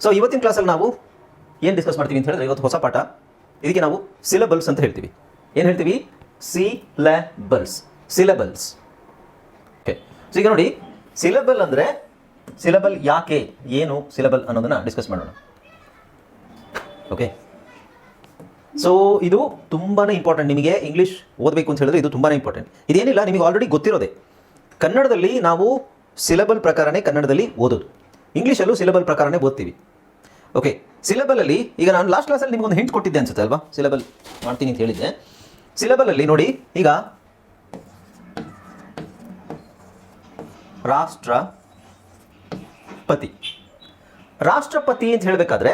So ಇವತ್ತಿನ ಕ್ಲಾಸಲ್ಲಿ ನಾವು ಏನು ಡಿಸ್ಕಸ್ ಮಾಡ್ತೀವಿ ಅಂತ ಹೇಳಿದ್ರೆ ಇವತ್ತು ಹೊಸ ಪಾಠ. ಇದಕ್ಕೆ ನಾವು ಸಿಲಬಲ್ಸ್ ಅಂತ ಹೇಳ್ತೀವಿ. ಏನು ಹೇಳ್ತೀವಿ? ಸಿಲೆಬಲ್ಸ್ ಸಿಲೆಬಲ್ಸ್ ಓಕೆ ಸೊ ಈಗ ನೋಡಿ ಸಿಲೆಬಲ್ ಅಂದರೆ ಸಿಲೆಬಲ್ ಯಾಕೆ, ಏನು ಸಿಲೆಬಲ್ ಅನ್ನೋದನ್ನು ಡಿಸ್ಕಸ್ ಮಾಡೋಣ. ಓಕೆ ಸೊ ಇದು ತುಂಬಾ ಇಂಪಾರ್ಟೆಂಟ್ ನಿಮಗೆ ಇಂಗ್ಲೀಷ್ ಓದಬೇಕು ಅಂತ ಹೇಳಿದ್ರೆ ಇದು ತುಂಬಾ ಇಂಪಾರ್ಟೆಂಟ್ ಇದೇನಿಲ್ಲ, ನಿಮಗೆ ಆಲ್ರೆಡಿ ಗೊತ್ತಿರೋದೆ. ಕನ್ನಡದಲ್ಲಿ ನಾವು ಸಿಲೆಬಲ್ ಪ್ರಕಾರನೇ ಕನ್ನಡದಲ್ಲಿ ಓದೋದು. ಇಂಗ್ಲೀಷಲ್ಲೂ ಸಿಲೆಬಲ್ ಪ್ರಕಾರನೇ ಓದ್ತೀವಿ. ಓಕೆ ಸಿಲೆಬಲಲ್ಲಿ ಈಗ ನಾನು ಲಾಸ್ಟ್ ಕ್ಲಾಸಲ್ಲಿ ನಿಮ್ಗೊಂದು ಹಿಂಟ್ ಕೊಟ್ಟಿದ್ದೆ ಅನ್ಸುತ್ತೆ ಅಲ್ವಾ? ಸಿಲೆಬಲ್ ಮಾಡ್ತೀನಿ ಅಂತ ಹೇಳಿದ್ದೆ. ಸಿಲೆಬಲಲ್ಲಿ ನೋಡಿ, ಈಗ ರಾಷ್ಟ್ರಪತಿ. ರಾಷ್ಟ್ರಪತಿ ಅಂತ ಹೇಳಬೇಕಾದ್ರೆ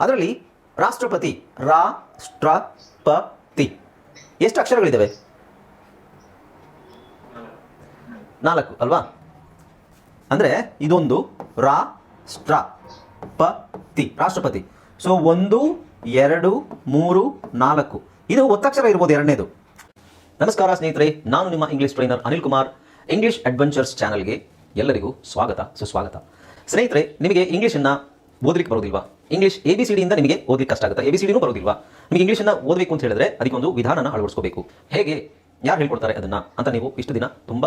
ಅದರಲ್ಲಿ ರಾಷ್ಟ್ರಪತಿ ರಾಷ್ಟ್ರಪತಿ. ಎಷ್ಟು ಅಕ್ಷರಗಳಿದ್ದಾವೆ ನಾಲ್ಕು ಅಲ್ವಾ? ಅಂದರೆ ಇದೊಂದು ರಾಷ್ಟ್ರ. ಪತಿ ರಾಷ್ಟ್ರಪತಿ. ಸೊ ಒಂದು, ಎರಡು, ಮೂರು, ನಾಲ್ಕು. ಇದು ಒತ್ತಕ್ಷರ ಇರ್ಬೋದು ಎರಡನೇದು. ನಮಸ್ಕಾರ ಸ್ನೇಹಿತರೆ, ನಾನು ನಿಮ್ಮ English trainer Anil Kumar English adventures ಚಾನಲ್ಗೆ ಎಲ್ಲರಿಗೂ ಸ್ವಾಗತ, ಸುಸ್ವಾಗತ. ಸ್ನೇಹಿತರೆ, ನಿಮಗೆ ಇಂಗ್ಲೀಷನ್ನು ಓದಲಿಕ್ಕೆ ಬರೋದಿಲ್ವಾ? ಇಂಗ್ಲೀಷ್ ಎ ಬಿ ಸಿ ಡಿಯಿಂದ ನಿಮಗೆ ಓದಲಿಕ್ಕೆ ಕಷ್ಟ ಆಗುತ್ತೆ? ಎ ಬಿ ಸಿ ಡಿನೂ ಬರೋದಿಲ್ವಾ? ನಿಮಗೆ ಇಂಗ್ಲೀಷನ್ನು ಓದಬೇಕು ಅಂತ ಹೇಳಿದ್ರೆ ಅದಕ್ಕೊಂದು ವಿಧಾನನ ಅಳವಡಿಸ್ಕೋಬೇಕು. ಹೇಗೆ, ಯಾರು ಹೇಳ್ಕೊಡ್ತಾರೆ ಅದನ್ನ ಅಂತ ನೀವು ಇಷ್ಟು ದಿನ ತುಂಬ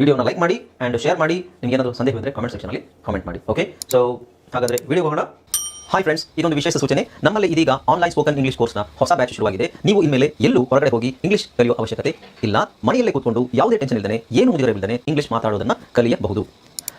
ವಿಡಿಯೋನ ಲೈಕ್ ಮಾಡಿ ಆ್ಯಂಡ್ ಶೇರ್ ಮಾಡಿ. ನಿಮ್ಗೆ ಏನಾದರೂ ಸಂದೇಹ ಇದ್ದರೆ ಕಾಮೆಂಟ್ ಸೆಕ್ಷನಲ್ಲಿ ಕಾಮೆಂಟ್ ಮಾಡಿ ಓಕೆ ಸೊ ಹಾಗಾದ್ರೆ ವಿಡಿಯೋ ಹೋಗೋಣ. ಹಾಯ್ ಫ್ರೆಂಡ್ಸ್ ಇದೊಂದು ವಿಶೇಷ ಸೂಚನೆ. ನಮ್ಮಲ್ಲಿ ಇದೀಗ ಆನ್ಲೈನ್ ಸ್ಪೋಕನ್ ಇಂಗ್ಲಿಷ್ ಕೋರ್ಸ್ನ ಹೊಸ ಬ್ಯಾಚ್ ಶುರುವಾಗಿದೆ. ನೀವು ಇನ್ಮೇಲೆ ಎಲ್ಲೂ ಹೊರಗಡೆ ಹೋಗಿ ಇಂಗ್ಲಿಷ್ ಕಲಿಯುವ ಅವಶ್ಯಕತೆ ಇಲ್ಲ. ಮನೆಯಲ್ಲೇ ಕೂತ್ಕೊಂಡು ಯಾವುದೇ ಟೆನ್ಷನ್ ಇಲ್ಲದೆ ಏನು ಮುಂದಿರಬಿಲ್ಲದೆ ಇಂಗ್ಲಿಷ್ ಮಾತಾಡೋದನ್ನ ಕಲಿಯಬಹುದು.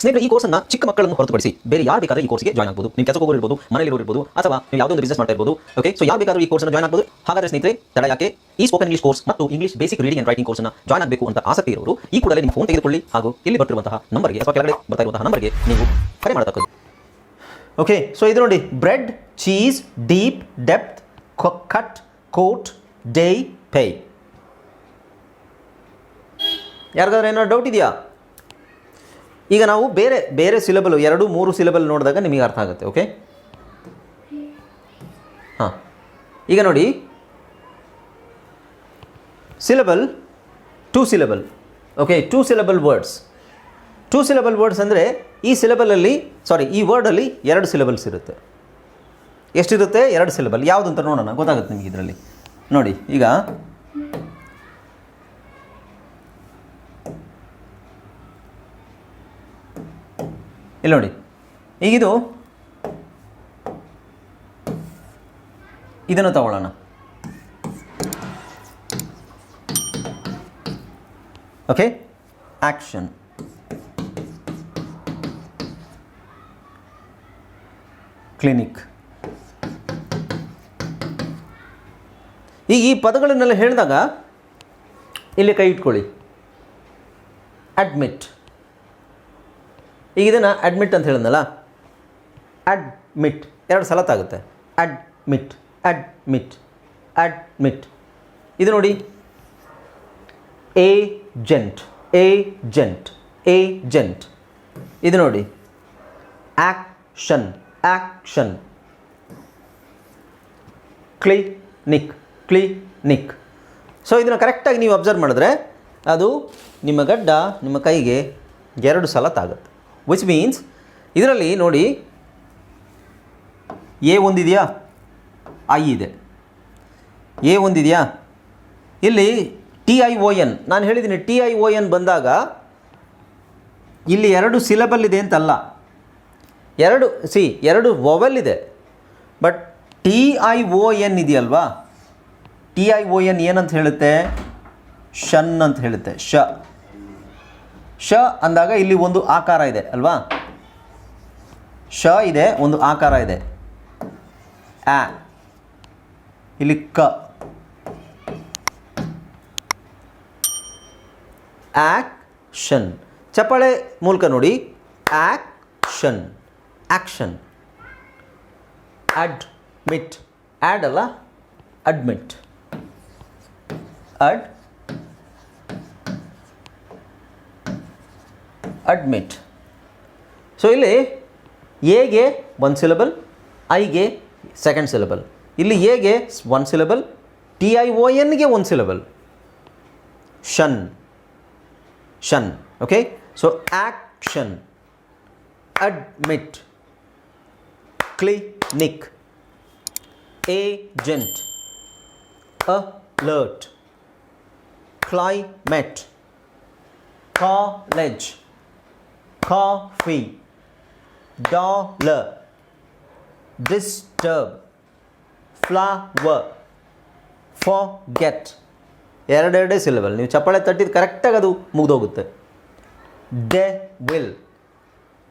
ಸ್ನೇಹಿತರೆ, ಈ ಕೋರ್ಸ್ನ ಚಿಕ್ಕ ಮಕ್ಕಳನ್ನು ಹೊರತುಪಡಿಸಿ ಬೇರೆ ಯಾರು ಬೇಕಾದ್ರೆ ಈ ಕೋರ್ಸ್ಗೆ ಜಾಯ್ನ್ ಆಗಬಹುದು ನಿಮ್ಮ ಕೆಲಸಕ್ಕೆ ಹೋಗೋರು ಮನೆಯಲ್ಲಿ ಇರಬಹುದು ಅಥವಾ ನೀವು ಯಾವುದೋ ಒಂದು ಬಿಸ್ನೆಸ್ ಮಾಡ್ತಾ ಇರ್ಬೋದು ಓಕೆ ಸೊ ಯಾರು ಬೇಕಾದ್ರೂ ಈ ಕೋರ್ಸ್ನ ಜಾಯ್ನ್ ಆಗಬಹುದು ಹಾಗಾದ್ರೆ ಸ್ನೇಹಿತರೆ, ತಡ ಯಾಕೆ? ಈ ಸ್ಪೋಕನ್ ಇಂಗ್ಲಿಷ್ ಕೋರ್ಸ್ ಮತ್ತು English basic reading and writing ಕೋರ್ಸ್ನ ಜಾಯ್ನ್ ಆಗಬೇಕು ಅಂತ ಆಸಕ್ತಿ ಇರೋರು, ಈ ಕೂಡಲೇ ನಿಮ್ಮ ಫೋನ್ ತೆಗೆದುಕೊಳ್ಳಿ. ಹಾಗೂ ಇಲ್ಲಿ ಬರ್ತಿರುವಂತಹ ನಂಬರ್ಗೆ, ಅಥವಾ ಕೆಳಗಡೆ ಬರ್ತಾ ಇರುವಂತಹ ನಂಬರ್ಗೆ ನೀವು ಕರೆ ಮಾಡತಕ್ಕದ್ದು. ಓಕೆ ಸೊ ಇದು ನೋಡಿ bread cheese deep depth cut coat day pay ಯಾರಿಗಾದ್ರೂ ಏನಾದ್ರು ಡೌಟ್ ಇದೆಯಾ? ಈಗ ನಾವು ಬೇರೆ ಬೇರೆ ಸಿಲೆಬಲ್ ಎರಡು, ಮೂರು ಸಿಲೆಬಲ್ ನೋಡಿದಾಗ ನಿಮಗೆ ಅರ್ಥ ಆಗುತ್ತೆ ಓಕೆ ಹಾಂ. ಈಗ ನೋಡಿ. Syllable two syllable okay two syllable words two syllable words ಅಂದರೆ ಈ ಸಿಲೆಬಲಲ್ಲಿ ಸಾರಿ ಈ ವರ್ಡಲ್ಲಿ ಎರಡು ಸಿಲೆಬಲ್ಸ್ ಇರುತ್ತೆ. ಎಷ್ಟಿರುತ್ತೆ? ಎರಡು ಸಿಲೆಬಲ್ ಯಾವುದು ಅಂತ ನೋಡೋಣ, ಗೊತ್ತಾಗುತ್ತೆ ನಿಮಗೆ ಇದರಲ್ಲಿ. ನೋಡಿ, ಈಗ ಇಲ್ಲಿ ನೋಡಿ. ಈಗಿದು ಇದನ್ನು ತಗೊಳ್ಳೋಣ. ಓಕೆ ಆಕ್ಷನ್ ಕ್ಲಿನಿಕ್ ಈಗ ಈ ಪದಗಳನ್ನೆಲ್ಲ ಹೇಳಿದಾಗ ಇಲ್ಲಿ ಕೈ ಇಟ್ಕೊಳ್ಳಿ. ಅಡ್ಮಿಟ್ ಈಗ ಇದನ್ನು ಅಡ್ಮಿಟ್ ಅಂತ ಹೇಳಿದ್ನಲ್ಲ? ಅಡ್ಮಿಟ್ ಎರಡು ಸಲ ತಾಗುತ್ತೆ ಅಡ್ಮಿಟ್ ಅಡ್ಮಿಟ್ ಅಡ್ಮಿಟ್ ಇದು ನೋಡಿ. ಏಜೆಂಟ್ ಏಜೆಂಟ್ ಏಜೆಂಟ್ ಇದು ನೋಡಿ. Action action clinic clinic so ಇದನ್ನು ಕರೆಕ್ಟಾಗಿ ನೀವು ಅಬ್ಸರ್ವ್ ಮಾಡಿದ್ರೆ ಅದು ನಿಮ್ಮ ಗಡ್ಡ ನಿಮ್ಮ ಕೈಗೆ ಎರಡು ಸಲ ತಾಗುತ್ತೆ ವಿಚ್ ಮೀನ್ಸ್ ಇದರಲ್ಲಿ ನೋಡಿ ಎ ಒಂದಿದೆಯಾ? ಐ ಇದೆ. ಎ ಒಂದಿದೆಯಾ? ಇಲ್ಲಿ ಟಿ ಐ ಒ ಎನ್ ನಾನು ಹೇಳಿದ್ದೀನಿ ಟಿ ಐ ಒ ಎನ್ ಬಂದಾಗ ಇಲ್ಲಿ ಎರಡು ಸಿಲೆಬಲ್ ಇದೆ ಅಂತಲ್ಲ. ಎರಡು ಸಿ ಎರಡು ವೊವೆಲ್ ಇದೆ. But T I O N ಇದೆಯಲ್ವಾ? ಟಿ ಐ ಒ ಎನ್ ಏನಂತ ಹೇಳುತ್ತೆ? ಶನ್ ಅಂತ ಹೇಳುತ್ತೆ ಶ ಶ ಅಂದಾಗ ಇಲ್ಲಿ ಒಂದು ಆಕಾರ ಇದೆ, ಅಲ್ವಾ? ಶ ಇದೆ, ಒಂದು ಆಕಾರ ಇದೆ. ಅ ಇಲ್ಲಿ ಕ. ಆಕ್ಷನ್. ಚಪ್ಪಾಳೆ ಮೂಲಕ ನೋಡಿ. ಆಕ್ಷನ್. ಆಕ್ಷನ್. ಅಡ್ಮಿಟ್. ಆ್ಯಡ್ ಅಲ್ಲ? ಅಡ್ಮಿಟ್. ಅಡ್. ಅಡ್ಮಿಟ್ ಸೊ ಇಲ್ಲಿ ಎಗೆ ಒನ್ ಸಿಲಬಲ್ ಐಗೆ ಸೆಕೆಂಡ್ ಸಿಲಬಲ್ ಇಲ್ಲಿ ಎಗೆ one syllable T I O ಎನ್ಗೆ one syllable shun shun okay so action admit clinic agent alert climate climate. college coffee dollar disturb flower forget ಎರಡೆರಡೇ syllable ನೀವು ಚಪ್ಪಾಳೆ ತಟ್ಟಿದ್ದು ಕರೆಕ್ಟಾಗಿ ಅದು ಮುಗ್ದೋಗುತ್ತೆ devil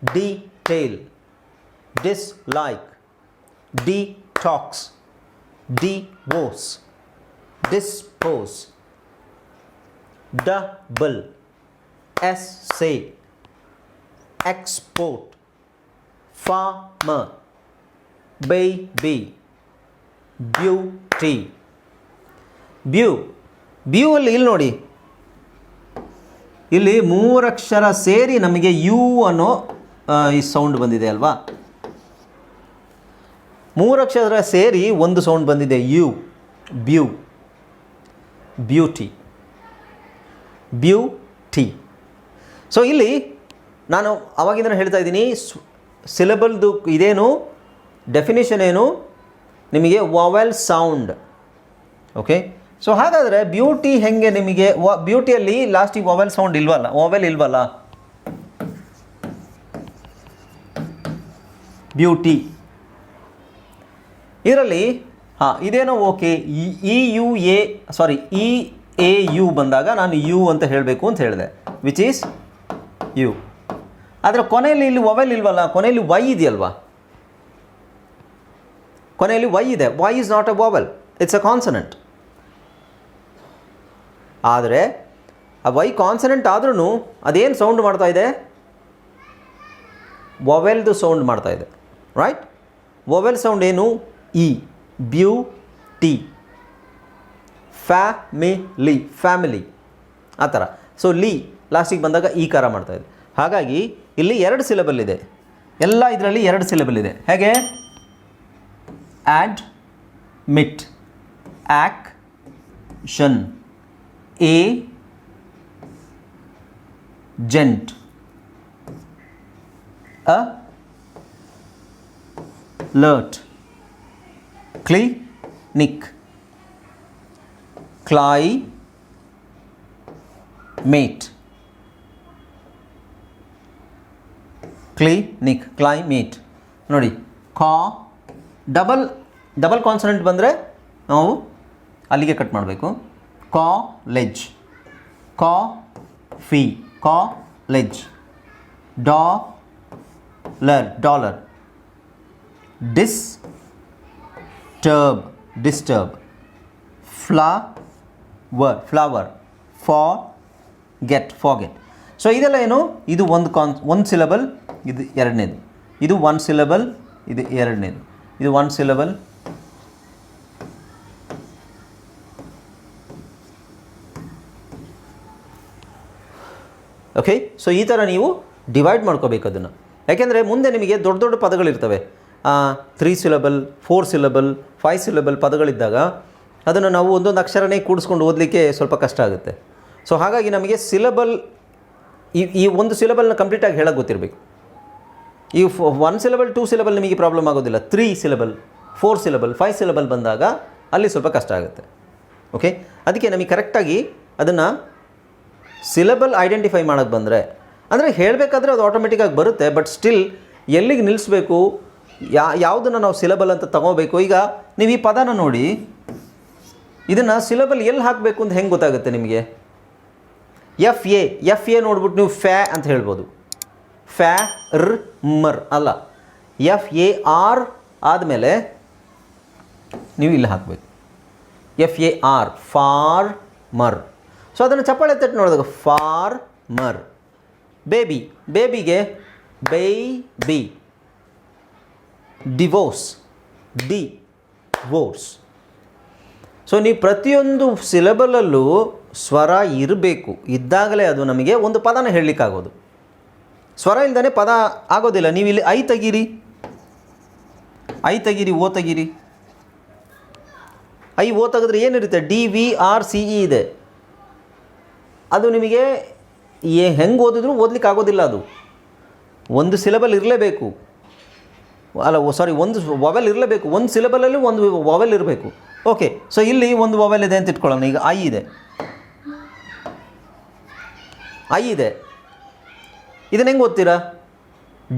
detail dislike detox divorce dispose double essay export. Farmer. Baby. Beauty. Beau beau ಅಲ್ಲಿ ಇಲ್ಲಿ ನೋಡಿ. ಇಲ್ಲಿ ಮೂರಕ್ಷರ ಸೇರಿ ನಮಗೆ ಯು ಅನ್ನೋ ಈ ಸೌಂಡ್ ಬಂದಿದೆ ಅಲ್ವಾ? ಮೂರಕ್ಷರ ಸೇರಿ ಒಂದು ಸೌಂಡ್ ಬಂದಿದೆ. U beau beauty beauty so ಇಲ್ಲಿ ನಾನು ಅವಾಗಿಂದ ಹೇಳ್ತಾ ಇದ್ದೀನಿ ಸಿಲೆಬಲ್ದು ಇದೇನು ಡೆಫಿನೇಷನ್ ಏನು, ನಿಮಗೆ ವಾವೆಲ್ ಸೌಂಡ್ ಓಕೆ ಸೊ ಹಾಗಾದರೆ ಬ್ಯೂಟಿ ಹೆಂಗೆ ನಿಮಗೆ, ವ ಬ್ಯೂಟಿಯಲ್ಲಿ ಲಾಸ್ಟಿಗೆ ವಾವೆಲ್ ಸೌಂಡ್ ಇಲ್ವಲ್ಲ? ವಾವೆಲ್ ಇಲ್ವಲ್ಲ? ಬ್ಯೂಟಿ ಇದರಲ್ಲಿ, ಹಾಂ, ಇದೇನೋ okay E U, A sorry E A, U ಬಂದಾಗ ನಾನು ಯು ಅಂತ ಹೇಳಬೇಕು ಅಂತ ಹೇಳಿದೆ ವಿಚ್ ಈಸ್ ಯು ಆದರೆ ಕೊನೆಯಲ್ಲಿ ಇಲ್ಲಿ ಒವೆಲ್ ಇಲ್ವಲ್ಲ? ಕೊನೆಯಲ್ಲಿ ವೈ ಇದೆಯಲ್ವಾ? ಕೊನೆಯಲ್ಲಿ ವೈ ಇದೆ. Y is not a vowel. It's a consonant ಆದರೆ ಆ ವೈ ಕಾನ್ಸನೆಂಟ್ ಆದ್ರೂ ಅದೇನು ಸೌಂಡ್ ಮಾಡ್ತಾ ಇದೆ? ವೊವೆಲ್ದು ಸೌಂಡ್ ಮಾಡ್ತಾ ಇದೆ. ರೈಟ್ ವೊವೆಲ್ ಸೌಂಡ್ ಏನು? E beau, T. Family family ಆ ಥರ. ಸೊ ಲಿ ಲಾಸ್ಟಿಗೆ ಬಂದಾಗ ಈ ಕಾರ ಮಾಡ್ತಾ ಇದೆ. ಹಾಗಾಗಿ ಇಲ್ಲಿ ಎರಡು ಸಿಲೆಬಲ್ ಇದೆ. ಎಲ್ಲ ಇದರಲ್ಲಿ ಎರಡು ಸಿಲೆಬಲ್ ಇದೆ. ಹೇಗೆ? Admit action agent alert clinic climate clinic climate ನೋಡಿ, ಕಾ ಡಬಲ್ ಡಬಲ್ ಕಾನ್ಸನೆಂಟ್ ಬಂದರೆ ನಾವು ಅಲ್ಲಿಗೆ ಕಟ್ ಮಾಡಬೇಕು. College coffee ಲರ್ dollar dollar disturb disturb flower flower forget forget so ಇದೆಲ್ಲ ಏನು? ಇದು ಒಂದು ಕಾನ್ ಒಂದು ಸಿಲಬಲ್ ಇದು ಎರಡನೇದು. ಇದು ಒನ್ ಸಿಲಬಲ್ ಇದು ಎರಡನೇದು. ಇದು ಒನ್ ಸಿಲಬಲ್ ಓಕೆ ಸೊ ಈ ಥರ ನೀವು ಡಿವೈಡ್ ಮಾಡ್ಕೋಬೇಕು ಅದನ್ನು. ಯಾಕೆಂದರೆ ಮುಂದೆ ನಿಮಗೆ ದೊಡ್ಡ ದೊಡ್ಡ ಪದಗಳಿರ್ತವೆ. Three syllable four syllable five syllable ಪದಗಳಿದ್ದಾಗ ಅದನ್ನು ನಾವು ಒಂದೊಂದು ಅಕ್ಷರನೇ ಕೂಡಿಸ್ಕೊಂಡು ಓದಲಿಕ್ಕೆ ಸ್ವಲ್ಪ ಕಷ್ಟ ಆಗುತ್ತೆ. ಸೊ ಹಾಗಾಗಿ ನಮಗೆ ಸಿಲಬಲ್ ಈ ಈ ಒಂದು ಸಿಲೆಬಲ್ನ ಕಂಪ್ಲೀಟಾಗಿ ಹೇಳೋಕ್ಕೆ ಗೊತ್ತಿರಬೇಕು. ಈ ಒನ್ ಸಿಲೆಬಲ್ ಟೂ ಸಿಲೆಬಲ್ ನಿಮಗೆ ಪ್ರಾಬ್ಲಮ್ ಆಗೋದಿಲ್ಲ. Three syllable four syllable five syllable ಬಂದಾಗ ಅಲ್ಲಿ ಸ್ವಲ್ಪ ಕಷ್ಟ ಆಗುತ್ತೆ. ಓಕೆ ಅದಕ್ಕೆ ನಮಗೆ ಕರೆಕ್ಟಾಗಿ ಅದನ್ನು ಸಿಲೆಬಲ್ ಐಡೆಂಟಿಫೈ ಮಾಡೋಕ್ಕೆ ಬಂದರೆ, ಅಂದರೆ ಹೇಳಬೇಕಾದ್ರೆ ಅದು ಆಟೋಮೆಟಿಕ್ಕಾಗಿ ಬರುತ್ತೆ ಬಟ್ ಸ್ಟಿಲ್ ಎಲ್ಲಿಗೆ ನಿಲ್ಲಿಸ್ಬೇಕು ಯಾ, ಯಾವುದನ್ನು ನಾವು ಸಿಲೆಬಲ್ ಅಂತ ತಗೋಬೇಕು, ಈಗ ನೀವು ಈ ಪದನ ನೋಡಿ, ಇದನ್ನು ಸಿಲೆಬಲ್ ಎಲ್ಲಿ ಹಾಕಬೇಕು ಅಂತ ಹೆಂಗೆ ಗೊತ್ತಾಗುತ್ತೆ ನಿಮಗೆ? ಎಫ್ ಎ ಎಫ್ ಎ ನೋಡ್ಬಿಟ್ಟು ನೀವು ಫ್ಯಾ ಅಂತ ಹೇಳ್ಬೋದು. ಫ್ಯಾ ರ್, ಮರ್ ಅಲ್ಲ. ಎಫ್, ಎ, ಆರ್ ಆದಮೇಲೆ ನೀವು ಇಲ್ಲಿ ಹಾಕಬೇಕು. F, A, R, farmer. So ಅದನ್ನು ಚಪ್ಪಾಳೆ ತಟ್ಟು ನೋಡಿದಾಗ ಫಾರ್, ಮರ್. ಬೇಬಿ, ಬೇಬಿಗೆ by B divorce. Divorce so ನೀವು ಪ್ರತಿಯೊಂದು ಸಿಲೆಬಲಲ್ಲೂ ಸ್ವರ ಇರಬೇಕು. ಇದ್ದಾಗಲೇ ಅದು ನಮಗೆ ಒಂದು ಪದನ ಹೇಳಲಿಕ್ಕಾಗೋದು. ಸ್ವರ ಇಲ್ದೇ ಪದ ಆಗೋದಿಲ್ಲ. ನೀವು ಇಲ್ಲಿ ಐ ತೆಗೀರಿ. ಐ ತೆಗೀರಿ, ಓ ತೆಗೀರಿ. ಐ, ಓ ತೆಗೆದ್ರೆ ಏನಿರುತ್ತೆ? D, V, R, C, E ಇದೆ. ಅದು ನಿಮಗೆ ಏ ಹೆಂಗೆ ಓದಿದ್ರು ಓದ್ಲಿಕ್ಕೆ ಆಗೋದಿಲ್ಲ ಅದು. ಒಂದು ಸಿಲೆಬಲ್ ಇರಲೇಬೇಕು. ಅಲ್ಲ ಸಾರಿ ಒಂದು ವವೆಲ್ ಇರಲೇಬೇಕು. ಒಂದು ಸಿಲೆಬಲಲ್ಲಿ ಒಂದು ವವೆಲ್ ಇರಬೇಕು. ಓಕೆ ಸೊ ಇಲ್ಲಿ ಒಂದು ವವೆಲ್ ಇದೆ ಅಂತ ಇಟ್ಕೊಳ್ಳೋಣ. ಈಗ ಐ ಇದೆ. ಐ ಇದೆ. ಇದನ್ನ ಹೆಂಗೆ ಓದ್ತೀರಾ?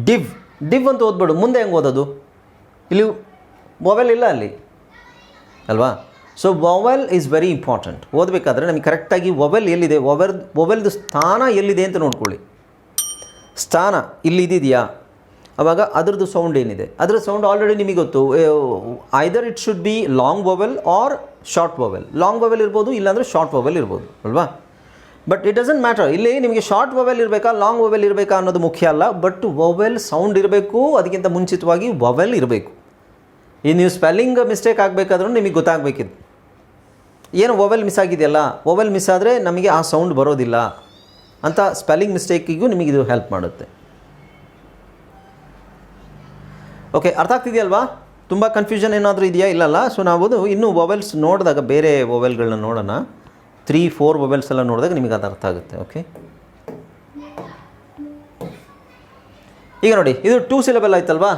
ಡಿವ್ ಡಿವ್ ಅಂತ ಓದ್ಬೇಡು. ಮುಂದೆ ಹೆಂಗೆ ಓದೋದು? ಇಲ್ಲಿ ಮೊಬೈಲ್ ಇಲ್ಲ ಅಲ್ಲಿ. ಅಲ್ವಾ? So mobile is very important ಓದಬೇಕಾದ್ರೆ ನಮಗೆ ಕರೆಕ್ಟಾಗಿ ಮೊಬೈಲ್ ಎಲ್ಲಿದೆ? ವೊವೆಲ್ ಮೊಬೈಲ್ದು ಸ್ಥಾನ ಎಲ್ಲಿದೆ ಅಂತ ನೋಡ್ಕೊಳ್ಳಿ. ಸ್ಥಾನ ಇಲ್ಲಿ ಇದಿದೆಯಾ ಅವಾಗ ಅದರದ್ದು ಸೌಂಡ್ ಏನಿದೆ? ಅದರ ಸೌಂಡ್ ಆಲ್ರೆಡಿ ನಿಮಗೆ ಗೊತ್ತು. Either it should be long vowel or short mobile long vowel ಇರ್ಬೋದು, ಇಲ್ಲಾಂದರೆ ಶಾರ್ಟ್ ಮೊಬೈಲ್ ಇರ್ಬೋದು. ಅಲ್ವಾ? ಬಟ್ ಇಟ್ ಡಸಂಟ್ ಮ್ಯಾಟರ್ ಇಲ್ಲಿ ನಿಮಗೆ ಶಾರ್ಟ್ ವೊವೆಲ್ ಇರಬೇಕಾ ಲಾಂಗ್ ವೊವೆಲ್ ಇರಬೇಕಾ ಅನ್ನೋದು ಮುಖ್ಯ ಅಲ್ಲ. ಬಟ್ ವೊವೆಲ್ ಸೌಂಡ್ ಇರಬೇಕು, ಅದಕ್ಕಿಂತ ಮುಂಚಿತವಾಗಿ ವೊವೆಲ್ ಇರಬೇಕು. ಈ ನೀವು ಸ್ಪೆಲ್ಲಿಂಗ್ ಮಿಸ್ಟೇಕ್ ಆಗಬೇಕಾದ್ರೂ ನಿಮಗೆ ಗೊತ್ತಾಗಬೇಕಿತ್ತು. ಏನು ವೊವೆಲ್ ಮಿಸ್ ಆಗಿದೆಯಲ್ಲ? ವೊವೆಲ್ ಮಿಸ್ ಆದರೆ ನಮಗೆ ಆ ಸೌಂಡ್ ಬರೋದಿಲ್ಲ ಅಂತ ಸ್ಪೆಲ್ಲಿಂಗ್ ಮಿಸ್ಟೇಕಿಗೂ ನಿಮಗೆ ಇದು ಹೆಲ್ಪ್ ಮಾಡುತ್ತೆ. ಓಕೆ ಅರ್ಥ ಆಗ್ತಿದೆಯಲ್ವಾ? ತುಂಬ ಕನ್ಫ್ಯೂಷನ್ ಏನಾದರೂ ಇದೆಯಾ? ಇಲ್ಲಲ್ಲ. ಸೊ ನಾವು ಇನ್ನೂ ವೊವೆಲ್ಸ್ ನೋಡಿದಾಗ ಬೇರೆ ವೊವೆಲ್ಗಳನ್ನ ನೋಡೋಣ. ತ್ರೀ ಫೋರ್ ಮೊಬೈಲ್ಸ್ ಎಲ್ಲ ನೋಡಿದಾಗ ನಿಮಗೆ ಅದು ಅರ್ಥ ಆಗುತ್ತೆ ಓಕೆ ಈಗ ನೋಡಿ, ಇದು ಟೂ ಸಿಲೆಬಲ್ ಆಯ್ತಲ್ವಾ?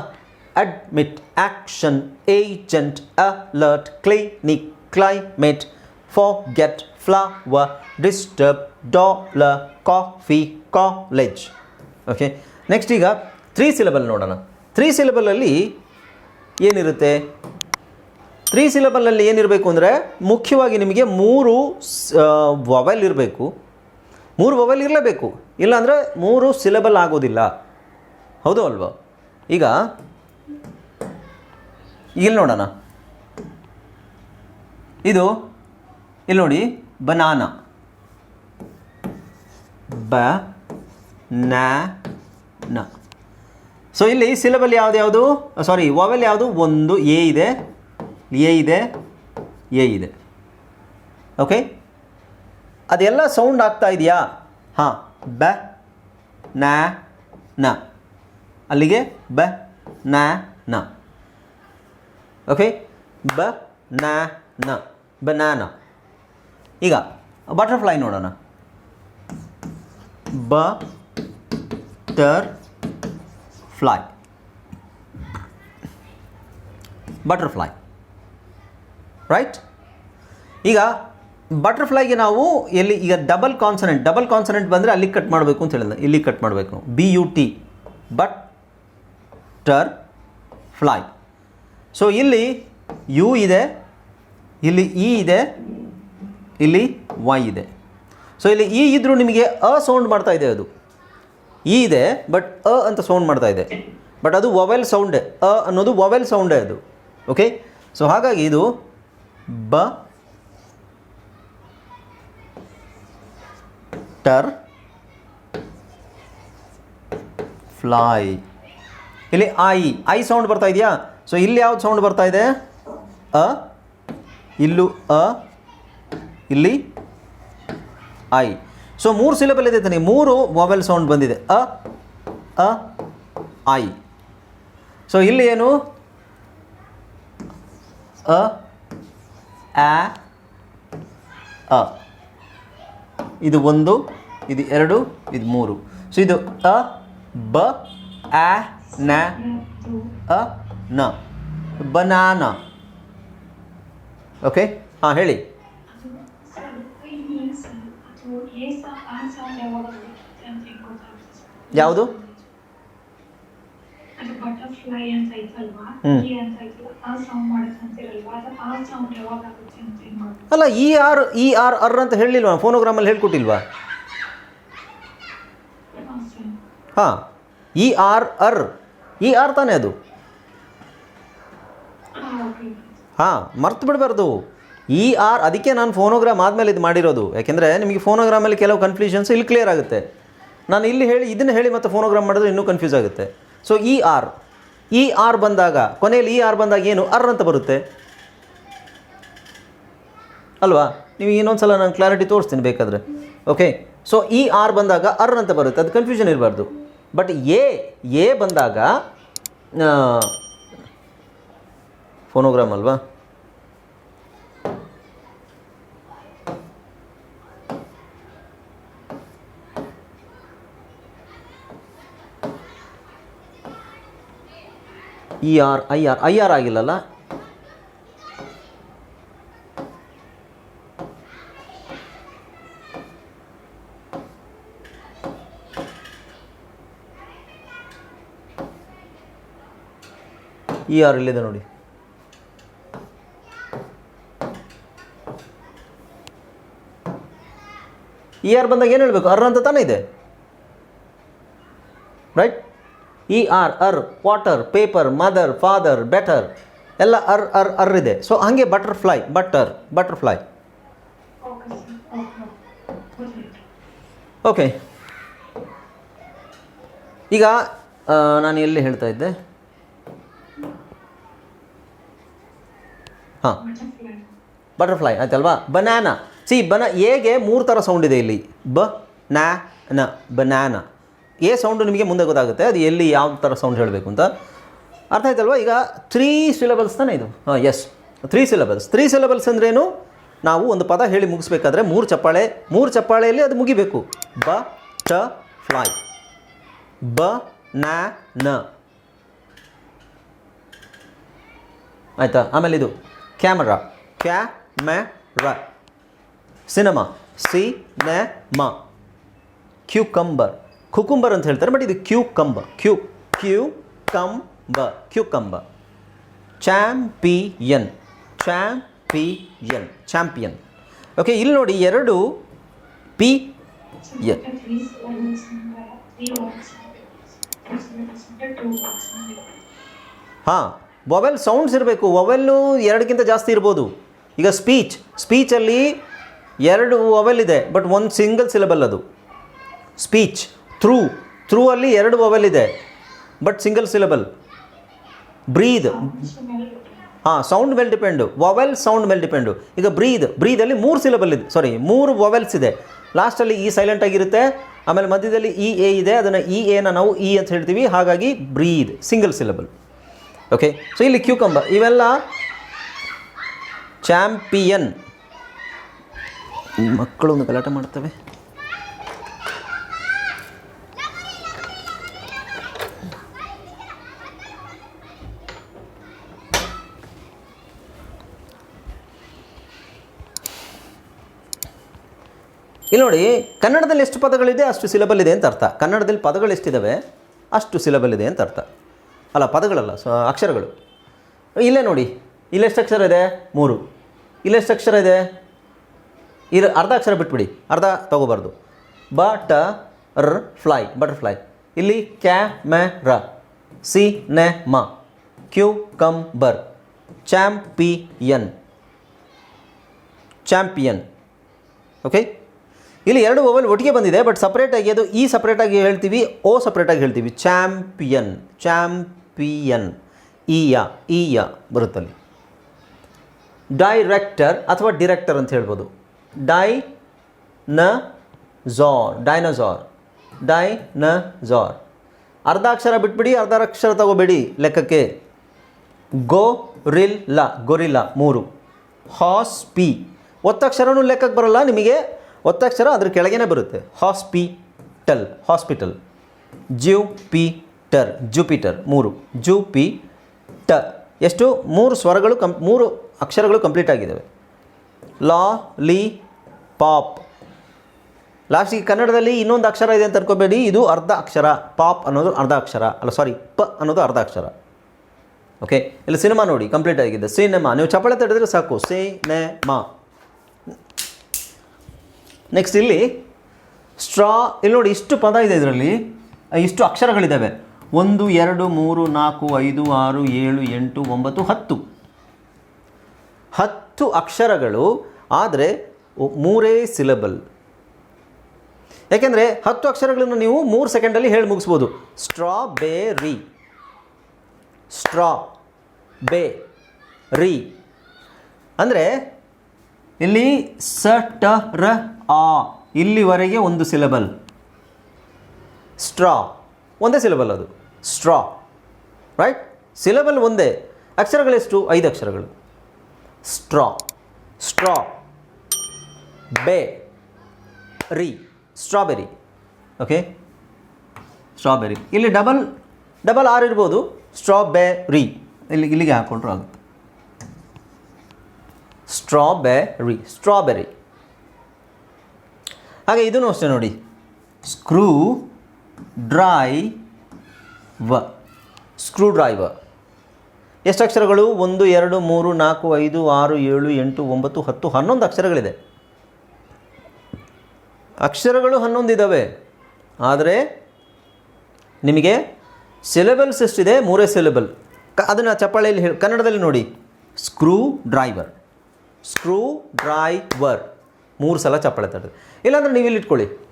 Admit action agent alert clinic climate forget flower disturb dollar coffee college okay next ಈಗ ತ್ರೀ ಸಿಲೆಬಲ್ ನೋಡೋಣ. ತ್ರೀ ಸಿಲೆಬಲಲ್ಲಿ ಏನಿರುತ್ತೆ? ತ್ರೀ ಸಿಲೆಬಲಲ್ಲಿ ಏನಿರಬೇಕು ಅಂದರೆ ಮುಖ್ಯವಾಗಿ ನಿಮಗೆ ಮೂರು ವವೆಲ್ ಇರಬೇಕು. ಮೂರು ವವೆಲ್ ಇರಲೇಬೇಕು. ಇಲ್ಲಾಂದರೆ ಮೂರು ಸಿಲೆಬಲ್ ಆಗೋದಿಲ್ಲ. ಹೌದು ಅಲ್ವಾ? ಈಗ ಇಲ್ಲಿ ನೋಡೋಣ. ಇದು ಇಲ್ಲಿ ನೋಡಿ ಬನಾನ ಬ ನ ಸೊ ಇಲ್ಲಿ ಸಿಲೆಬಲ್ ಯಾವ್ದು ಯಾವುದು? ಸಾರಿ ವಾವೆಲ್ ಯಾವುದು? ಒಂದು, ಎ ಇದೆ. ಎ ಇದೆ ಎ ಇದೆ. ಓಕೆ ಅದೆಲ್ಲ ಸೌಂಡ್ ಆಗ್ತಾ ಇದೆಯಾ? ಹಾಂ. ಬ, ನ ನ. ಅಲ್ಲಿಗೆ ಬ, ನ ನ. ಓಕೆ ಬ, ನ ನ. ಬನಾನ ಈಗ ಬಟರ್ಫ್ಲೈ ನೋಡೋಣ. ಬ ಟರ್ ಫ್ಲೈ ಬಟರ್ಫ್ಲೈ ರೈಟ್ ಈಗ ಬಟರ್ಫ್ಲೈಗೆ ನಾವು ಎಲ್ಲಿ ಈಗ ಡಬಲ್ ಕಾನ್ಸನೆಂಟ್ ಡಬಲ್ ಕಾನ್ಸನೆಂಟ್ ಬಂದರೆ ಅಲ್ಲಿ ಕಟ್ ಮಾಡಬೇಕು ಅಂತ ಹೇಳಿದೆ ಇಲ್ಲಿ ಕಟ್ ಮಾಡಬೇಕು B U T butterfly so ಇಲ್ಲಿ ಯು ಇದೆ, ಇಲ್ಲಿ ಇ ಇದೆ, ಇಲ್ಲಿ ವೈ ಇದೆ. ಸೊ ಇಲ್ಲಿ ಇ ಇದ್ದರೂ ನಿಮಗೆ ಅ ಸೌಂಡ್ ಮಾಡ್ತಾ ಇದೆ ಅದು. ಇ ಇದೆ ಬಟ್ ಅ ಅಂತ ಸೌಂಡ್ ಮಾಡ್ತಾ ಇದೆ. ಬಟ್ ಅದು ವವೆಲ್ ಸೌಂಡೇ ಅ ಅನ್ನೋದು ವವೆಲ್ ಸೌಂಡೇ ಅದು. ಓಕೆ ಸೊ ಹಾಗಾಗಿ ಇದು ಬ ಟರ್ ಫ್ಲೈ. ಇಲ್ಲಿ ಐ ಐ ಸೌಂಡ್ ಬರ್ತಾ ಇದೆಯಾ? ಸೊ ಇಲ್ಲಿ ಯಾವ್ದು ಸೌಂಡ್ ಬರ್ತಾ ಇದೆ? ಅ, ಇಲ್ಲೂ, ಅ, ಇಲ್ಲಿ, ಐ. ಸೊ ಮೂರು ಸಿಲೆಬಲ್ ಇದೆ ತಾನೆ ಮೂರು ಮೊಬೈಲ್ ಸೌಂಡ್ ಬಂದಿದೆ. ಅ ಅ, ಐ. ಸೊ ಇಲ್ಲಿ ಏನು? ಅ ಆ, ಅ. ಇದು ಒಂದು, ಇದು ಎರಡು, ಇದು ಮೂರು. ಸೊ ಇದು ಅ, ಬ, ಆ, ನ, ಅ, ನ. ಬನಾನ. ಓಕೆ ಹಾಂ, ಹೇಳಿ. ಯಾವುದು? ಬಟರ್ಫ್ಲೈ ಅಂತ ಐತಲ್ವಾ ಹ್ಮ್. ಈ ಅಂತ ಐತಲ್ಲ ಆ ಸೌಂಡ್ ಮಾಡಕ್ ಅಂತಿರಲ್ವಾ ಅದು ಆ ಸೌಂಡ್ ಯಾವಾಗ ಆಗುತ್ತೆ ಅಂತ ಹೆಂಗ್ ಗೊತ್ತು? ಅಲ್ಲ E R E R er ಅಂತ ಹೇಳಿಲ್ವಾ? ಫೋನೋಗ್ರಾಮಲ್ಲಿ ಹೇಳ್ಕೊಟ್ಟಿಲ್ವಾ. ಹಾಂ. ಇ ಆರ್ ಅರ್ ಇ ಆರ್ ತಾನೇ ಅದು. ಹಾಂ ಮರ್ತು ಬಿಡಬಾರ್ದು. ಇ ಆರ್ ಅದಕ್ಕೆ ನಾನು ಫೋನೋಗ್ರಾಮ್ ಆದಮೇಲೆ ಇದು ಮಾಡಿರೋದು. ಯಾಕೆಂದರೆ ನಿಮಗೆ ಫೋನೋಗ್ರಾಮಲ್ಲಿ ಕೆಲವು ಕನ್ಫ್ಯೂಷನ್ಸ್ ಇಲ್ಲಿ ಕ್ಲಿಯರ್ ಆಗುತ್ತೆ. ನಾನು ಇಲ್ಲಿ ಹೇಳಿ ಇದನ್ನು ಹೇಳಿ ಮತ್ತೆ ಫೋನೋಗ್ರಾಮ್ ಮಾಡಿದ್ರೆ ಇನ್ನೂ ಕನ್ಫ್ಯೂಸ್ ಆಗುತ್ತೆ. So E R E R ಬಂದಾಗ, ಕೊನೆಯಲ್ಲಿ ಇ ಆರ್ ಬಂದಾಗ ಏನು? ಅರ್ ಅಂತ ಬರುತ್ತೆ. ಅಲ್ವಾ? ನೀವು ಇನ್ನೊಂದು ಸಲ ನಾನು ಕ್ಲಾರಿಟಿ ತೋರಿಸ್ತೀನಿ ಬೇಕಾದರೆ. ಓಕೆ ಸೊ ಇ ಆರ್ ಬಂದಾಗ ಅರ್ ಅಂತ ಬರುತ್ತೆ. ಅದು ಕನ್ಫ್ಯೂಷನ್ ಇರಬಾರ್ದು. ಬಟ್ ಎ ಎ ಬಂದಾಗ ಫೋನೋಗ್ರಾಮ್ ಅಲ್ವಾ? E R I R I R ಆಗಿಲ್ಲಲ್ಲ? E R ಇಲ್ಲಿದೆ ನೋಡಿ? ಇ ಆರ್ ಬಂದಾಗ ಏನು ಹೇಳಬೇಕು? ಅರ್ ಅಂತ ತಾನೇ ಇದೆ right E R er water paper mother father better ಎಲ್ಲ ಅರ್ ಅರ್ ಅರ್ ಇದೆ. ಸೊ ಹಾಗೆ ಬಟರ್ಫ್ಲೈ ಬಟರ್ ಬಟರ್ಫ್ಲೈ ಓಕೆ ಈಗ ನಾನು ಎಲ್ಲಿ ಹೇಳ್ತಾ ಇದ್ದೆ? ಹಾಂ. ಬಟರ್ಫ್ಲೈ ಆಯ್ತಲ್ವಾ? ಬನಾನಾ ಸಿ ಬನ, ಹೇಗೆ ಮೂರು ಥರ ಸೌಂಡ್ ಇದೆ ಇಲ್ಲಿ? ಬ, ನ ಬನಾನ ಎ ಸೌಂಡು ನಿಮಗೆ ಮುಂದೆ ಗೊತ್ತಾಗುತ್ತೆ. ಅದು ಎಲ್ಲಿ ಯಾವ ಥರ ಸೌಂಡ್ ಹೇಳಬೇಕು ಅಂತ. ಅರ್ಥ ಆಯ್ತಲ್ವಾ? ಈಗ ತ್ರೀ ಸಿಲೆಬಲ್ಸ್ ತಾನೇ ಇದು? ಹಾಂ yes three syllables three syllables ಅಂದ್ರೇನು? ನಾವು ಒಂದು ಪದ ಹೇಳಿ ಮುಗಿಸ್ಬೇಕಾದ್ರೆ ಮೂರು ಚಪ್ಪಾಳೆ, ಮೂರು ಚಪ್ಪಾಳೆಯಲ್ಲಿ ಅದು ಮುಗಿಬೇಕು. ಬ ಟ ಫ್ಲೈ. ಬ ನ್ಯಾ ನ. ಆಯಿತಾ? ಆಮೇಲೆ ಇದು ಕ್ಯಾಮರಾ. ಕ್ಯಾ ಮ್ಯಾ ರ ಸಿನಿಮಾ. ಸಿ, ನ, ಮ. ಕ್ಯೂಕಂಬರ್. ಕುಕುಂಬರ್ ಅಂತ ಹೇಳ್ತಾರೆ ಬಟ್ ಇದು Q cumber. Cu cucumber cucumber champion champion champion. Okay ಇಲ್ಲಿ ನೋಡಿ ಎರಡು ಪಿ ಎನ್. ಹಾಂ ವೊವೆಲ್ ಸೌಂಡ್ಸ್ ಇರಬೇಕು. ವೊವೆಲ್ಲು ಎರಡಕ್ಕಿಂತ ಜಾಸ್ತಿ ಇರ್ಬೋದು. ಈಗ ಸ್ಪೀಚ್ ಸ್ಪೀಚಲ್ಲಿ ಎರಡು ವೊವೆಲ್ ಇದೆ ಬಟ್ ಒಂದು ಸಿಂಗಲ್ ಸಿಲೆಬಲ್ ಅದು. ಸ್ಪೀಚ್ ಥ್ರೂ ಥ್ರೂ ಅಲ್ಲಿ ಎರಡು ವವೆಲ್ ಇದೆ ಬಟ್ ಸಿಂಗಲ್ ಸಿಲೆಬಲ್ ಬ್ರೀದ್. ಹಾಂ ಸೌಂಡ್ ಮೇಲೆ ಡಿಪೆಂಡು ವವೆಲ್ ಸೌಂಡ್ ಮೇಲೆ ಡಿಪೆಂಡು ಈಗ ಬ್ರೀದ್ ಬ್ರೀದಲ್ಲಿ ಮೂರು ಸಿಲೆಬಲ್ ಇದೆ. ಸಾರಿ ಮೂರು ವವೆಲ್ಸ್ ಇದೆ. ಲಾಸ್ಟಲ್ಲಿ ಈ ಸೈಲೆಂಟ್ ಆಗಿರುತ್ತೆ, ಆಮೇಲೆ ಮಧ್ಯದಲ್ಲಿ ಇ ಎ ಇದೆ, ಅದನ್ನು ಇ ಎನ ನಾವು ಇ ಅಂತ ಹೇಳ್ತೀವಿ. ಹಾಗಾಗಿ breathe single syllable okay so ಇಲ್ಲಿ ಕ್ಯೂಕಂಬ ಇವೆಲ್ಲ ಚಾಂಪಿಯನ್ ಮಕ್ಕಳು ಒಂದು ಗಲಾಟೆ ಮಾಡ್ತವೆ. ಇಲ್ಲಿ ನೋಡಿ, ಕನ್ನಡದಲ್ಲಿ ಎಷ್ಟು ಪದಗಳಿದೆ, ಅಷ್ಟು ಸಿಲಬಲ್ ಇದೆ ಅಂತ ಅರ್ಥ. ಕನ್ನಡದಲ್ಲಿ ಪದಗಳು ಎಷ್ಟಿದ್ದಾವೆ ಅಷ್ಟು ಸಿಲಬಲ್ ಇದೆ ಅಂತ ಅರ್ಥ. ಅಲ್ಲ, ಪದಗಳಲ್ಲ, ಸೊ, ಅಕ್ಷರಗಳು. ಇಲ್ಲೇ ನೋಡಿ ಇಲ್ಲೆಷ್ಟು ಅಕ್ಷರ ಇದೆ, ಮೂರು. ಇಲ್ಲೆಷ್ಟು ಅಕ್ಷರ ಇದೆ, ಇರ, ಅರ್ಧ ಅಕ್ಷರ ಬಿಟ್ಬಿಡಿ, ಅರ್ಧ ತಗೋಬಾರ್ದು. ಬ, ಟ, ರ್, ಫ್ಲೈ, ಬಟರ್ಫ್ಲೈ. ಇಲ್ಲಿ ಕ್ಯಾ, ಮ, ರ. Cinema. Cucumber. Champion. Champion. Okay? ಇಲ್ಲಿ ಎರಡು ಓವಲ್ ಒಟ್ಟಿಗೆ ಬಂದಿದೆ ಬಟ್ ಸಪ್ರೇಟಾಗಿ ಅದು ಈ ಸಪ್ರೇಟಾಗಿ ಹೇಳ್ತೀವಿ, ಓ ಸಪ್ರೇಟಾಗಿ ಹೇಳ್ತೀವಿ. Champion champion. ಈಯ ಈಯ ಬರುತ್ತಲ್ಲಿ. ಡೈರೆಕ್ಟರ್ ಅಥವಾ ಡಿರೆಕ್ಟರ್ ಅಂತ ಹೇಳ್ಬೋದು. ಡೈ ನ ಝಾರ್ ಡೈನೋಝಾರ್ ಡೈ ನ ಝಾರ್ ಅರ್ಧ ಅಕ್ಷರ ಬಿಟ್ಬಿಡಿ ಅರ್ಧ ಅಕ್ಷರ ತಗೋಬೇಡಿ ಲೆಕ್ಕಕ್ಕೆ. ಗೋ ರಿಲ್ ಲ ಗೊರಿಲ್ಲ ಮೂರು. ಹಾಸ್ ಪಿ ಒತ್ತಕ್ಷರನೂ ಲೆಕ್ಕಕ್ಕೆ ಬರಲ್ಲ ನಿಮಗೆ. ಒತ್ತಕ್ಷರ ಅದ್ರ ಕೆಳಗೇನೆ ಬರುತ್ತೆ. Hospital hospital. ಜ್ಯೂ ಪಿ ಟರ್ ಜುಪಿಟರ್, ಮೂರು. ಜು ಪಿ ಟ ಎಷ್ಟು? ಮೂರು ಸ್ವರಗಳು ಕಂ, ಮೂರು ಅಕ್ಷರಗಳು ಕಂಪ್ಲೀಟ್ ಆಗಿದ್ದಾವೆ ಲಾ, ಲಿ, ಪಾಪ್. ಲಾಸ್ಟಿಗೆ ಕನ್ನಡದಲ್ಲಿ ಇನ್ನೊಂದು ಅಕ್ಷರ ಇದೆ ಅಂತ ಅನ್ಕೋಬೇಡಿ. ಇದು ಅರ್ಧ ಅಕ್ಷರ. ಪಾಪ್ ಅನ್ನೋದು ಅರ್ಧ ಅಕ್ಷರ. ಅಲ್ಲ, ಸಾರಿ, ಪ ಅನ್ನೋದು ಅರ್ಧ ಅಕ್ಷರ. ಓಕೆ? ಇಲ್ಲಿ ಸಿನಿಮಾ ನೋಡಿ, ಕಂಪ್ಲೀಟ್ ಆಗಿದೆ. ಸಿನಿಮಾ. ನೀವು ಚಪ್ಪಳೆ ತಡೆದ್ರೆ ಸಾಕು. ಸಿನೆಮಾ. ನೆಕ್ಸ್ಟ್ ಇಲ್ಲಿ ಸ್ಟ್ರಾ ಇಲ್ಲಿ ನೋಡಿ ಇಷ್ಟು ಪದ ಇದೆ ಇದರಲ್ಲಿ. ಇಷ್ಟು ಅಕ್ಷರಗಳಿದ್ದಾವೆ. ಒಂದು, ಎರಡು, ಮೂರು, ನಾಲ್ಕು, ಐದು, ಆರು, ಏಳು, ಎಂಟು, ಒಂಬತ್ತು, ಹತ್ತು. ಹತ್ತು ಅಕ್ಷರಗಳು, ಆದರೆ ಮೂರೇ ಸಿಲಬಲ್ ಯಾಕೆಂದರೆ ಹತ್ತು ಅಕ್ಷರಗಳನ್ನು ನೀವು ಮೂರು ಸೆಕೆಂಡಲ್ಲಿ ಹೇಳಿ ಮುಗಿಸ್ಬೋದು. ಸ್ಟ್ರಾ ಬೇ ಸ್ಟ್ರಾಬೆರಿ ಸ್ಟ್ರಾ ಬೇ ರಿ ಅಂದರೆ ಇಲ್ಲಿ ಸ, ಟ, ರ, ಆ. ಇಲ್ಲಿವರೆಗೆ ಒಂದು ಸಿಲೆಬಲ್. ಸ್ಟ್ರಾ. ಒಂದೇ ಸಿಲೆಬಲ್ ಅದು. ಸ್ಟ್ರಾ. ರೈಟ್? ಸಿಲೆಬಲ್ ಒಂದೇ. ಅಕ್ಷರಗಳೆಷ್ಟು ಐದು ಅಕ್ಷರಗಳು. Straw. Strawberry. Strawberry. Okay? Strawberry. ಇಲ್ಲಿ ಡಬಲ್ ಡಬಲ್ ಆರ್ ಇರ್ಬೋದು. ಸ್ಟ್ರಾಬೆರಿ. ಇಲ್ಲಿ, ಇಲ್ಲಿಗೆ ಹಾಕ್ಕೊಂಡ್ರೆ ಆಗುತ್ತೆ. Strawberry strawberry. ಹಾಗೆ ಇದೂ ಅಷ್ಟೇ ನೋಡಿ. Screwdriver screwdriver ಎಷ್ಟು ಅಕ್ಷರಗಳು? ಒಂದು, ಎರಡು, ಮೂರು, ನಾಲ್ಕು, ಐದು, ಆರು, ಏಳು, ಎಂಟು, ಒಂಬತ್ತು, ಹತ್ತು, ಹನ್ನೊಂದು ಅಕ್ಷರಗಳಿದೆ. ಅಕ್ಷರಗಳು ಹನ್ನೊಂದು ಇದ್ದಾವೆ ಆದರೆ ನಿಮಗೆ ಸಿಲೆಬಲ್ಸ್ ಎಷ್ಟಿದೆ? ಮೂರೇ ಸಿಲೆಬಲ್. ಕ ಅದನ್ನು ಚಪ್ಪಾಳೆಯಲ್ಲಿ ಹೇಳಿ ಕನ್ನಡದಲ್ಲಿ ನೋಡಿ. Screwdriver. ಸ್ಕ್ರೂ ಡ್ರೈವರ್ ಮೂರು ಸಲ ಚಪ್ಪಾಳೆ ತಟ್ಟದೆ. ಇಲ್ಲಾಂದ್ರೆ ನೀವು ಇಲ್ಲಿ ಇಟ್ಕೊಳ್ಳಿ.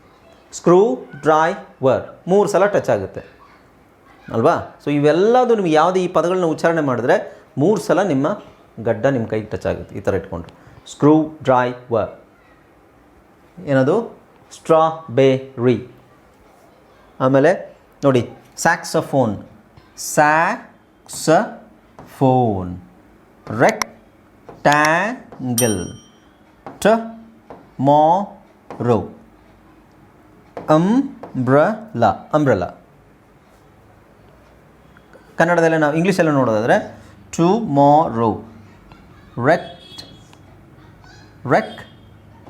ಸ್ಕ್ರೂ ಡ್ರೈವರ್ ಮೂರು ಸಲ ಟಚ್ ಆಗುತ್ತೆ. ಅಲ್ವಾ? ಸೊ ಇವೆಲ್ಲದು ನಿಮ್ಗೆ ಯಾವುದೇ ಈ ಪದಗಳನ್ನ ಉಚ್ಚಾರಣೆ ಮಾಡಿದ್ರೆ ಮೂರು ಸಲ ನಿಮ್ಮ ಗಡ್ಡ ನಿಮ್ಮ ಕೈಗೆ ಟಚ್ ಆಗುತ್ತೆ. ಈ ಥರ ಇಟ್ಕೊಂಡ್ರೆ. ಸ್ಕ್ರೂ ಡ್ರೈವರ್ ಏನದು? ಸ್ಟ್ರಾಬೆರಿ. ಆಮೇಲೆ ನೋಡಿ, ಸ್ಯಾಕ್ಸಫೋನ್. ಸ್ಯಾಕ್ಸ ಫೋನ್ ರೆಕ್ಟ್ಯಾಂಗಲ್ ಟ ಮಾ ರೋ ಅಂಬ್ರಲ ಅಂಬ್ರಲಾ ಕನ್ನಡದಲ್ಲೇ ನಾವು ಇಂಗ್ಲೀಷಲ್ಲಿ ನೋಡೋದಾದರೆ ಟು ಮಾರೋ ರೆಕ್ಟ್ ರೆಕ್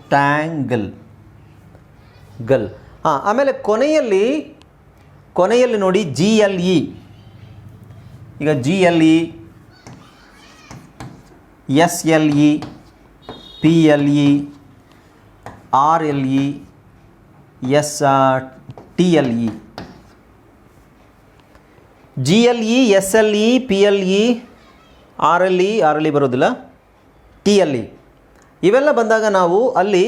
ಟ್ಯಾಂಗಲ್ ಗಲ್ ಹಾಂ ಆಮೇಲೆ ಕೊನೆಯಲ್ಲಿ ಕೊನೆಯಲ್ಲಿ ನೋಡಿ ಜಿ ಎಲ್ ಇ ಈಗ G L E S L E, P L E, R L E, S T L E. G L E, S L E, P L E, R L E, R L E ಬರೋದಿಲ್ಲ. T L E. ಇವೆಲ್ಲ ಬಂದಾಗ ನಾವು ಅಲ್ಲಿ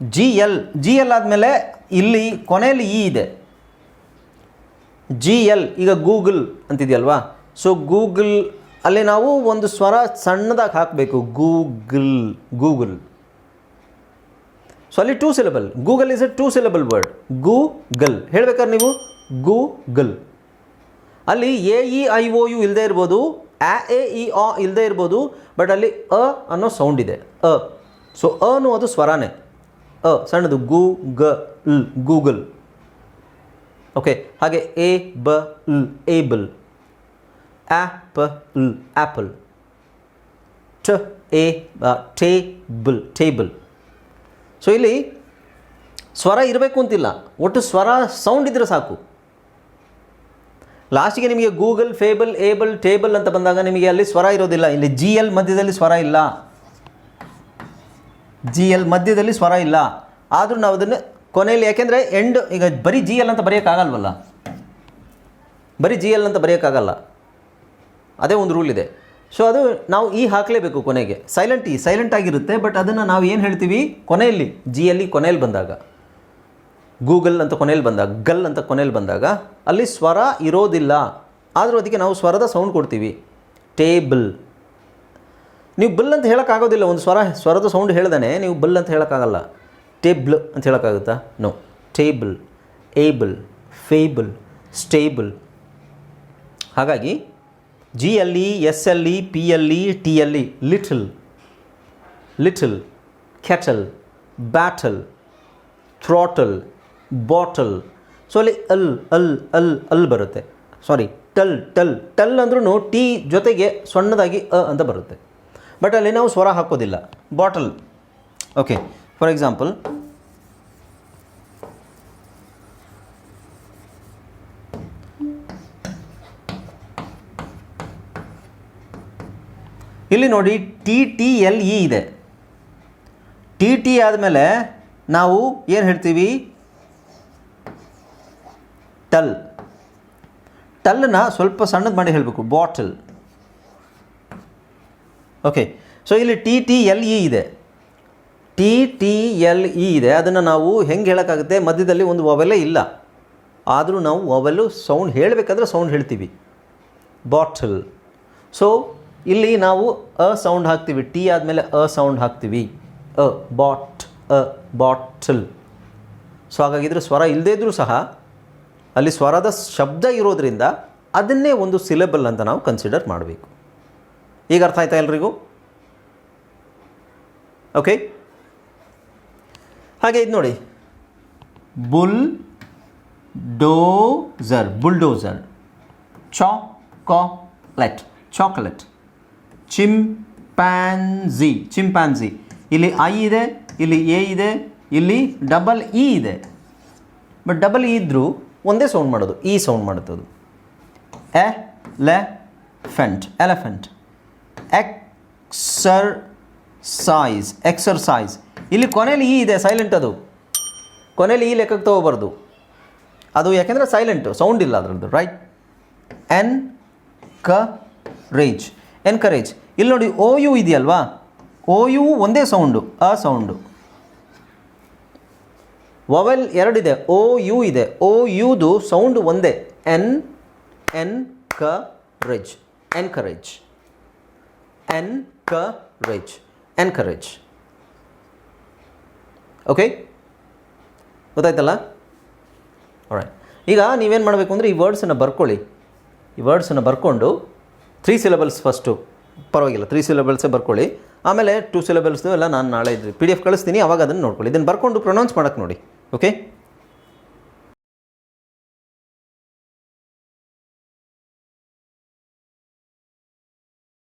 G L G L ಆದಮೇಲೆ ಇಲ್ಲಿ ಕೊನೆಯಲ್ಲಿ E ಇದೆ. G L, ಈಗ ಗೂಗಲ್ ಅಂತಿದೆಯಲ್ವಾ? ಸೊ ಗೂಗಲ್ ಅಲ್ಲಿ ನಾವು ಒಂದು ಸ್ವರ ಸಣ್ಣದಾಗಿ ಹಾಕಬೇಕು. Google Google. ಸೊ ಅಲ್ಲಿ two syllable Google is a two syllable word Google. ಹೇಳ್ಬೇಕಾದ್ರೆ ನೀವು? ಗೂಗಲ್. ಅಲ್ಲಿ A, E, I O U ಇಲ್ಲದೆ ಇರ್ಬೋದು ಆ ಎ, ಇ, ಆ ಇಲ್ಲದೆ ಇರ್ಬೋದು ಬಟ್ ಅಲ್ಲಿ ಅ ಅನ್ನೋ ಸೌಂಡ್ ಇದೆ. ಅ. ಸೊ ಅನು ಅದು ಸ್ವರನೇ. ಅ, ಸಣ್ಣದು. ಗೂ ಗ ಲ್ ಗೂಗಲ್. ಓಕೆ ಹಾಗೆ ಎ ಬ ಲ್ ಏಬಲ್. ಆ್ಯಪ್ ಲ್ ಆ್ಯಪಲ್ ಟ ಎ ಟೇಬಲ್ ಟೇಬಲ್ ಸೊ ಇಲ್ಲಿ ಸ್ವರ ಇರಬೇಕು ಅಂತಿಲ್ಲ. ಒಟ್ಟು ಸ್ವರ ಸೌಂಡ್ ಇದ್ದರೆ ಸಾಕು. ಲಾಸ್ಟಿಗೆ ನಿಮಗೆ ಗೂಗಲ್ ಫೇಬಲ್ ಏಬಲ್ ಟೇಬಲ್ ಅಂತ ಬಂದಾಗ ನಿಮಗೆ ಅಲ್ಲಿ ಸ್ವರ ಇರೋದಿಲ್ಲ. ಇಲ್ಲಿ ಜಿ ಎಲ್ ಮಧ್ಯದಲ್ಲಿ ಸ್ವರ ಇಲ್ಲ. ಜಿ ಎಲ್ ಮಧ್ಯದಲ್ಲಿ ಸ್ವರ ಇಲ್ಲ. ಆದರೂ ನಾವು ಅದನ್ನು ಕೊನೆಯಲ್ಲಿ ಯಾಕೆಂದರೆ ಎಂಡ್ ಈಗ ಬರೀ ಜಿ ಎಲ್ ಅಂತ ಬರೆಯೋಕ್ಕಾಗಲ್ವಲ್ಲ? ಬರೀ ಜಿ ಎಲ್ ಅಂತ ಬರೆಯೋಕ್ಕಾಗಲ್ಲ. ಅದೇ ಒಂದು ರೂಲ್ ಇದೆ. ಸೊ ಅದು ನಾವು ಈ ಹಾಕಲೇಬೇಕು ಕೊನೆಗೆ. ಸೈಲೆಂಟ್ ಈ ಸೈಲೆಂಟ್ ಆಗಿರುತ್ತೆ ಬಟ್ ಅದನ್ನು ನಾವು ಏನು ಹೇಳ್ತೀವಿ? ಕೊನೆಯಲ್ಲಿ ಜಿ ಎಲ್ಲಿ ಕೊನೆಯಲ್ಲಿ ಬಂದಾಗ. ಗೂಗಲ್ ಅಂತ ಕೊನೆಯಲ್ಲಿ ಬಂದಾಗ ಗಲ್ ಅಂತ ಕೊನೆಯಲ್ಲಿ ಬಂದಾಗ, ಅಲ್ಲಿ ಸ್ವರ ಇರೋದಿಲ್ಲ. ಆದರೂ ಅದಕ್ಕೆ ನಾವು ಸ್ವರದ ಸೌಂಡ್ ಕೊಡ್ತೀವಿ. ಟೇಬಲ್ ನೀವು ಬಲ್ ಅಂತ ಹೇಳೋಕ್ಕಾಗೋದಿಲ್ಲ, ಒಂದು ಸ್ವರ, ಸ್ವರದ ಸೌಂಡ್ ಹೇಳ್ದಾನೆ, ನೀವು ಬಲ್ ಅಂತ ಹೇಳೋಕ್ಕಾಗಲ್ಲ. ಟೇಬ್ಲ್ ಅಂತ ಹೇಳೋಕ್ಕಾಗುತ್ತಾ? No table able fable stable ಹಾಗಾಗಿ ಜಿ ಎಲ್ ಇ ಎಸ್ ಎಲ್ಲಿ ಪಿ ಎಲ್ಲಿ T L E little little kettle battle throttle bottle so ಅಲ್ಲಿ ಅಲ್ ಅಲ್ ಅಲ್ ಅಲ್ ಬರುತ್ತೆ. ಸಾರಿ ಟಲ್ ಟಲ್ ಟಲ್ ಅಂದ್ರೂ ಟಿ ಜೊತೆಗೆ ಸಣ್ಣದಾಗಿ ಅ ಅಂತ ಬರುತ್ತೆ. ಬಟ್ ಅಲ್ಲಿ ನಾವು ಸ್ವರ ಹಾಕೋದಿಲ್ಲ. ಬಾಟಲ್ ಓಕೆ ಫಾರ್ ಎಕ್ಸಾಂಪಲ್ ಇಲ್ಲಿ ನೋಡಿ ಟಿ ಟಿ ಎಲ್ ಇ ಇದೆ. ಟಿ ಟಿ ಆದಮೇಲೆ ನಾವು ಏನು ಹೇಳ್ತೀವಿ? ಟಲ್. ಟಲ್ಲನ್ನ ಸ್ವಲ್ಪ ಸಣ್ಣದು ಮಾಡಿ ಹೇಳಬೇಕು, ಬಾಟಲ್. ಓಕೆ, ಸೊ ಇಲ್ಲಿ ಟಿ ಟಿ ಎಲ್ ಇ ಇದೆ. ಟಿ ಟಿ ಎಲ್ ಇ ಇದೆ. ಅದನ್ನು ನಾವು ಹೆಂಗೆ ಹೇಳೋಕ್ಕಾಗುತ್ತೆ? ಮಧ್ಯದಲ್ಲಿ ಒಂದು ವವೆಲ್ಲೇ ಇಲ್ಲ. ಆದರೂ ನಾವು ವವೆಲ್ಲು ಸೌಂಡ್ ಹೇಳಬೇಕಾದ್ರೆ ಸೌಂಡ್ ಹೇಳ್ತೀವಿ. ಬಾಟಲ್. ಸೊ ಇಲ್ಲಿ ನಾವು ಅ ಸೌಂಡ್ ಹಾಕ್ತೀವಿ. ಟಿ ಆದಮೇಲೆ ಅ ಸೌಂಡ್ ಹಾಕ್ತೀವಿ. ಅ ಬಾಟ್ ಅ ಬಾಟಲ್ ಸೊ ಹಾಗಾಗಿದ್ರೆ ಸ್ವರ ಇಲ್ಲದೇ ಇದ್ದರೂ ಸಹ ಅಲ್ಲಿ ಸ್ವರದ ಶಬ್ದ ಇರೋದ್ರಿಂದ ಅದನ್ನೇ ಒಂದು ಸಿಲೆಬಲ್ ಅಂತ ನಾವು ಕನ್ಸಿಡರ್ ಮಾಡಬೇಕು. ಈಗ ಅರ್ಥ ಆಯ್ತಾ ಎಲ್ರಿಗೂ? ಓಕೆ ಹಾಗೆ ಇದು ನೋಡಿ. Bulldozer bulldozer chocolate chocolate chimpanzee chimpanzee ಇಲ್ಲಿ ಐ ಇದೆ, ಇಲ್ಲಿ ಎ ಇದೆ, ಇಲ್ಲಿ ಡಬಲ್ ಇ ಇದೆ. ಬಟ್ ಡಬಲ್ ಇ ಇದ್ದರೂ ಒಂದೇ ಸೌಂಡ್ ಮಾಡೋದು. ಈ ಸೌಂಡ್ ಮಾಡುತ್ತದು. Elephant elephant exercise exercise ಇಲ್ಲಿ ಕೊನೆಯಲ್ಲಿ ಈ ಇದೆ ಸೈಲೆಂಟ್ ಅದು. ಕೊನೆಯಲ್ಲಿ ಈ ಲೆಕ್ಕಕ್ಕೆ ತಗೋಬಾರ್ದು. ಅದು ಯಾಕೆಂದರೆ ಸೈಲೆಂಟು ಸೌಂಡ್ ಇಲ್ಲ ಅದರದ್ದು ರೈಟ್ ಎನ್ ಕ, ರೇಜ್. ಎನ್ಕರೇಜ್ ಇಲ್ಲಿ ನೋಡಿ ಓ ಯು ಇದೆಯಲ್ವಾ? ಓ ಯು ಒಂದೇ ಸೌಂಡು ಆ ಸೌಂಡು ವವೆಲ್ ಎರಡಿದೆ ಓ ಯು ಇದೆ. ಓ ಯುದು ಸೌಂಡ್ ಒಂದೇ. ಎನ್ encourage encourage N ಕ ರೆಜ್ ಎನ್ಕರೇಜ್ ಓಕೆ ಗೊತ್ತಾಯ್ತಲ್ಲ ಈಗ ನೀವೇನು ಮಾಡಬೇಕು ಅಂದರೆ ಈ ವರ್ಡ್ಸನ್ನು ಬರ್ಕೊಳ್ಳಿ. ಈ ವರ್ಡ್ಸನ್ನು ಬರ್ಕೊಂಡು ತ್ರೀ ಸಿಲೆಬಲ್ಸ್ ಫಸ್ಟು ಪರವಾಗಿಲ್ಲ ತ್ರೀ ಸಿಲೆಬಲ್ಸೇ ಬರ್ಕೊಳ್ಳಿ. ಆಮೇಲೆ ಟೂ ಸಿಲೆಬಲ್ಸ್ದು ಎಲ್ಲ ನಾನು ನಾಳೆ ಪಿ ಡಿ ಎಫ್ ಕಳಿಸ್ತೀನಿ, ಅವಾಗ ಅದನ್ನು ನೋಡ್ಕೊಳ್ಳಿ. ಇದನ್ನು ಬರ್ಕೊಂಡು ಪ್ರೊನೌನ್ಸ್ ಮಾಡೋಕ್ಕೆ ನೋಡಿ ಓಕೆ